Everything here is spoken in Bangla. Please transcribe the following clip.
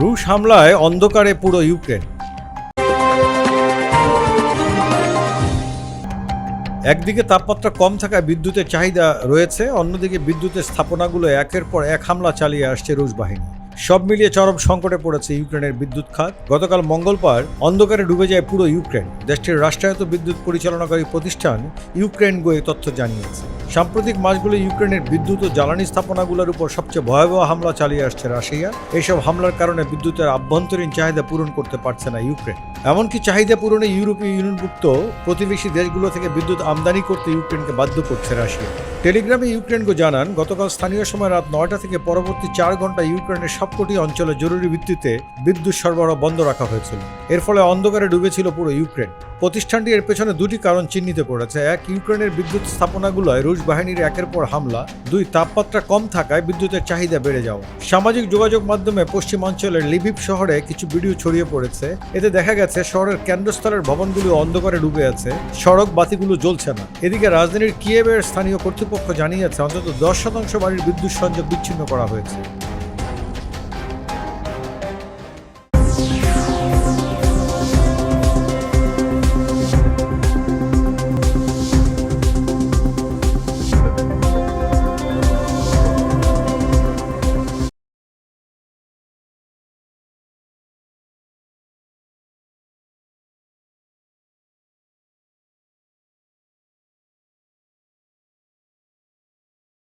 রুশ হামলায় অন্ধকারে পুরো ইউক্রেন। একদিকে তাপমাত্রা কম থাকায় বিদ্যুতের চাহিদা রয়েছে, অন্যদিকে বিদ্যুতের স্থাপনাগুলো একের পর এক হামলা চালিয়ে আসছে রুশ বাহিনী। সব মিলিয়ে চরম সংকটে পড়েছে ইউক্রেনের বিদ্যুৎ খাত। গতকাল মঙ্গলবার অন্ধকারে ডুবে যায় পুরো ইউক্রেন। দেশটির রাষ্ট্রায়ত্ত বিদ্যুৎ পরিচালনাকারী প্রতিষ্ঠান ইউক্রেন গো এই তথ্য জানিয়েছে। সাম্প্রতিক মাসগুলো ইউক্রেনের বিদ্যুৎ ও জ্বালানি স্থাপনাগুলোর উপর সবচেয়ে ভয়াবহ হামলা চালিয়ে আসছে রাশিয়া। এইসব হামলার কারণে বিদ্যুতের আভ্যন্তরীণ চাহিদা পূরণ করতে পারছে না ইউক্রেন। এমনকি চাহিদা পূরণে ইউরোপীয় ইউনিয়নভুক্ত প্রতিবেশী দেশগুলো থেকে বিদ্যুৎ আমদানি করতে ইউক্রেনকে বাধ্য করছে রাশিয়া। টেলিগ্রামে ইউক্রেনকে জানান, গতকাল স্থানীয় সময় রাত নয়টা থেকে পরবর্তী চার ঘণ্টা ইউক্রেনের সবকটি অঞ্চলে জরুরি ভিত্তিতে বিদ্যুৎ সরবরাহ বন্ধ রাখা হয়েছিল। এর ফলে অন্ধকারে ডুবেছিল পুরো ইউক্রেন। প্রতিষ্ঠানটি এর পেছনে দুটি কারণ চিহ্নিত করেছে। এক, ইউক্রেনের বিদ্যুৎ স্থাপনাগুলোয় রুশ বাহিনীর একের পর হামলা। দুই, তাপমাত্রা কম থাকায় বিদ্যুতের চাহিদা বেড়ে যাওয়া। সামাজিক যোগাযোগ মাধ্যমে পশ্চিমাঞ্চলের লিভিভ শহরে কিছু ভিডিও ছড়িয়ে পড়েছে। এতে দেখা গেছে, শহরের কেন্দ্রস্থলের ভবনগুলো অন্ধকারে ডুবে আছে। সড়ক বাতিগুলো জ্বলছে না। এদিকে রাজধানীর কিয়েভের স্থানীয় কর্তৃপক্ষ জানিয়েছে, অন্তত দশ শতাংশ বাড়ির বিদ্যুৎ সংযোগ বিচ্ছিন্ন করা হয়েছে।